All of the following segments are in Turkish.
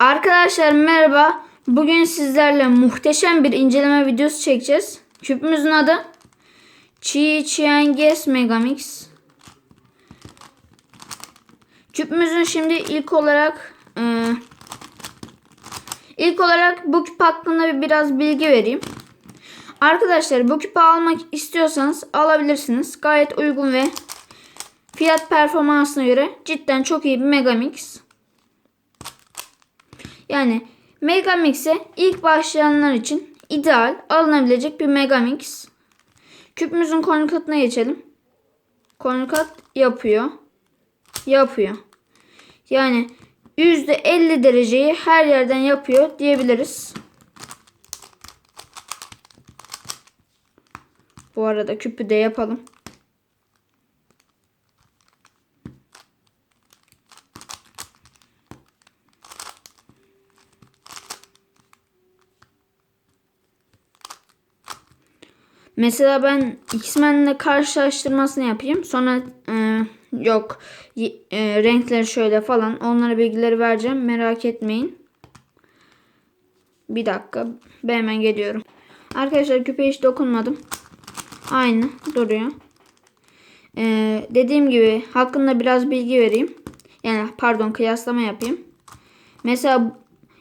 Arkadaşlar merhaba. Bugün sizlerle muhteşem bir inceleme videosu çekeceğiz. Küpümüzün adı Chi Chianges Megamix. Küpümüzün şimdi ilk olarak e, ilk olarak bu küp hakkında bir biraz bilgi vereyim. Arkadaşlar bu küpü almak istiyorsanız alabilirsiniz. Gayet uygun ve fiyat performansına göre cidden çok iyi bir Megamix. Yani Megamix'e ilk başlayanlar için ideal alınabilecek bir Megamix. Küpümüzün kornukatına geçelim. Kornukat yapıyor. Yapıyor. Yani %50 dereceyi her yerden yapıyor diyebiliriz. Bu arada küpü de yapalım. Mesela ben X-Men'le karşılaştırmasını yapayım. Sonra e, yok e, renkleri şöyle falan onlara bilgileri vereceğim. Merak etmeyin. Bir dakika. Ben hemen geliyorum. Arkadaşlar küpe hiç dokunmadım. Aynı duruyor. Ee, dediğim gibi hakkında biraz bilgi vereyim. Yani pardon kıyaslama yapayım. Mesela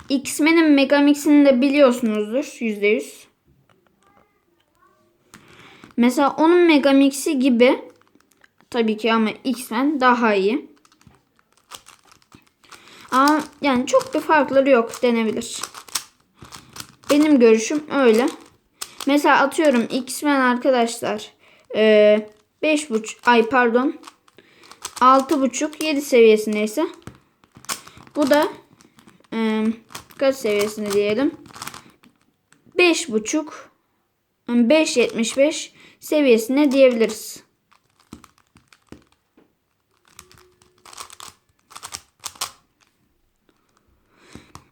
X-Men'in Megamix'ini de biliyorsunuzdur %100. Mesela onun Megamix'i gibi tabii ki ama X-Men daha iyi. Ama yani çok bir farkları yok denebilir. Benim görüşüm öyle. Mesela atıyorum X-Men arkadaşlar. Ee, 5.5 ay pardon. 6.5 7 seviyesindeyse. Bu da e, kaç seviyesinde diyelim. 5.5 5.75 seviyesine diyebiliriz.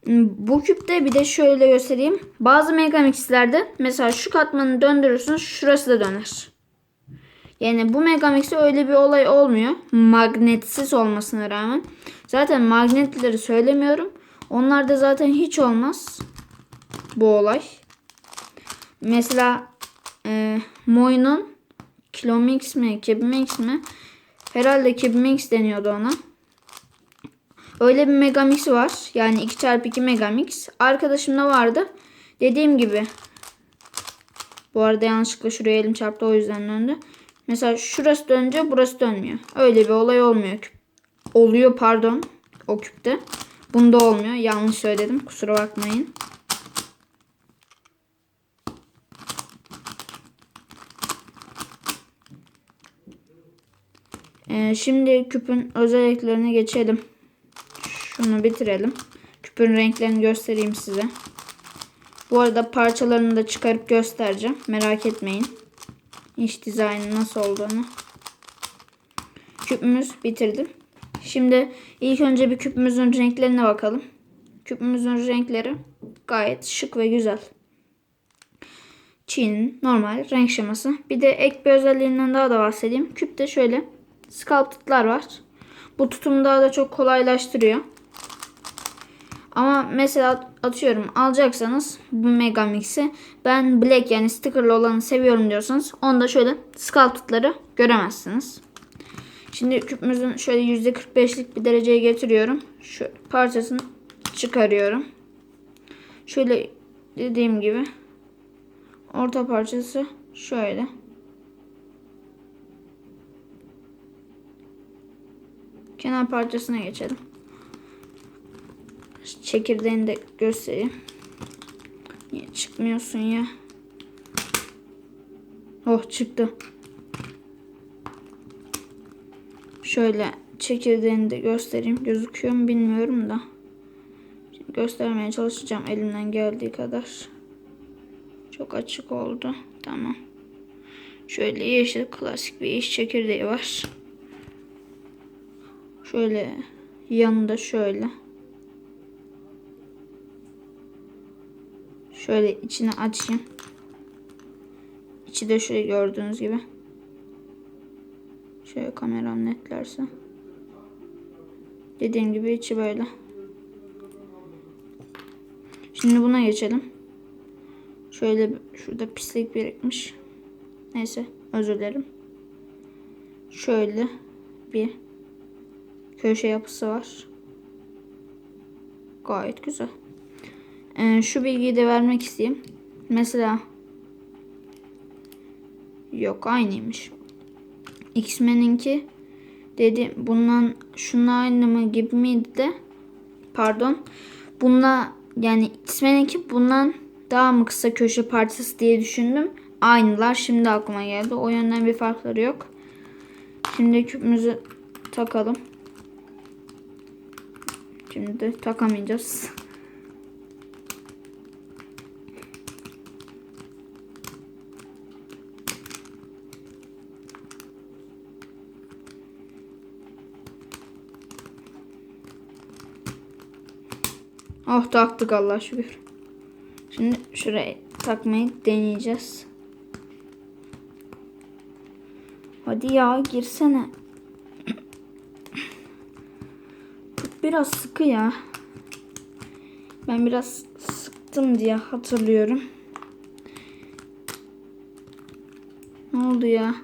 Bu küpte bir de şöyle göstereyim. Bazı Megamix'lerde mesela şu katmanı döndürürsünüz şurası da döner. Yani bu Megamix'te öyle bir olay olmuyor. Magnetsiz olmasına rağmen. Zaten magnetleri söylemiyorum. Onlarda zaten hiç olmaz. Bu olay. Mesela e, Moy'un Kilomix mi Kibimix mi? Herhalde Kibimix deniyordu ona. Öyle bir Megamix var. Yani 2x2 Megamix. Arkadaşımda vardı. Dediğim gibi. Bu arada yanlışlıkla şuraya elim çarptı o yüzden döndü. Mesela şurası dönünce burası dönmüyor. Öyle bir olay olmuyor. Oluyor pardon. O küpte. Bunda olmuyor. Yanlış söyledim. Kusura bakmayın. Ee, şimdi küpün özelliklerine geçelim. Şunu bitirelim. Küpün renklerini göstereyim size. Bu arada parçalarını da çıkarıp göstereceğim. Merak etmeyin. İç dizaynı nasıl olduğunu. Küpümüz bitirdim. Şimdi ilk önce bir küpümüzün renklerine bakalım. Küpümüzün renkleri gayet şık ve güzel. Çin'in normal renk şeması. Bir de ek bir özelliğinden daha da bahsedeyim. Küpte şöyle sculpted'lar var. Bu tutumu daha da çok kolaylaştırıyor. Ama mesela atıyorum alacaksanız bu Megamix'i ben black yani stickerlı olanı seviyorum diyorsanız onda şöyle sculpted'ları göremezsiniz. Şimdi küpümüzün şöyle %45'lik bir dereceye getiriyorum. Şu parçasını çıkarıyorum. Şöyle dediğim gibi orta parçası şöyle. Kenar parçasına geçelim. Çekirdeğini de göstereyim. Niye çıkmıyorsun ya? Oh çıktı. Şöyle çekirdeğini de göstereyim. Gözüküyor mu bilmiyorum da. Şimdi göstermeye çalışacağım elimden geldiği kadar. Çok açık oldu. Tamam. Şöyle yeşil klasik bir iş çekirdeği var. Şöyle yanında şöyle. Şöyle içini açayım. İçi de şöyle gördüğünüz gibi. Şöyle kameram netlerse. Dediğim gibi içi böyle. Şimdi buna geçelim. Şöyle şurada pislik birikmiş. Neyse özür dilerim. Şöyle bir köşe yapısı var. Gayet güzel. Ee, şu bilgiyi de vermek isteyeyim. Mesela yok aynıymış. X-Men'inki dedi bundan şunun aynı mı gibi miydi de pardon. Bununla yani X-Men'inki bundan daha mı kısa köşe parçası diye düşündüm. Aynılar şimdi aklıma geldi. O yönden bir farkları yok. Şimdi küpümüzü takalım. Şimdi takamayacağız. Oh taktık Allah şükür. Şimdi şuraya takmayı deneyeceğiz. Hadi ya girsene. Biraz sıkı ya. Ben biraz sıktım diye hatırlıyorum. Ne oldu ya?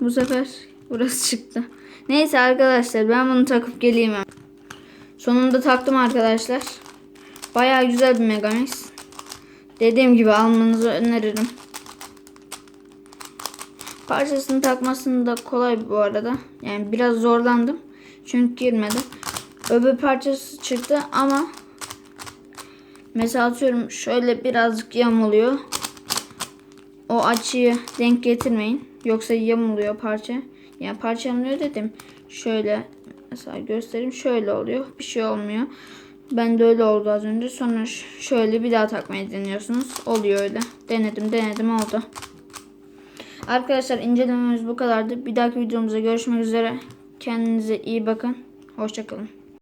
Bu sefer burası çıktı. Neyse arkadaşlar ben bunu takıp geleyim. hemen. Sonunda taktım arkadaşlar. Bayağı güzel bir Megamix. Dediğim gibi almanızı öneririm. Parçasını takmasını da kolay bu arada. Yani biraz zorlandım. Çünkü girmedi. Öbür parçası çıktı ama mesela atıyorum şöyle birazcık yamuluyor. O açıyı denk getirmeyin. Yoksa yamuluyor parça. Yani parça yamuluyor dedim. Şöyle mesela göstereyim. Şöyle oluyor. Bir şey olmuyor. Ben de öyle oldu az önce. Sonra şöyle bir daha takmayı deniyorsunuz. Oluyor öyle. Denedim denedim oldu. Arkadaşlar incelememiz bu kadardı. Bir dahaki videomuzda görüşmek üzere. Kendinize iyi bakın. Hoşçakalın.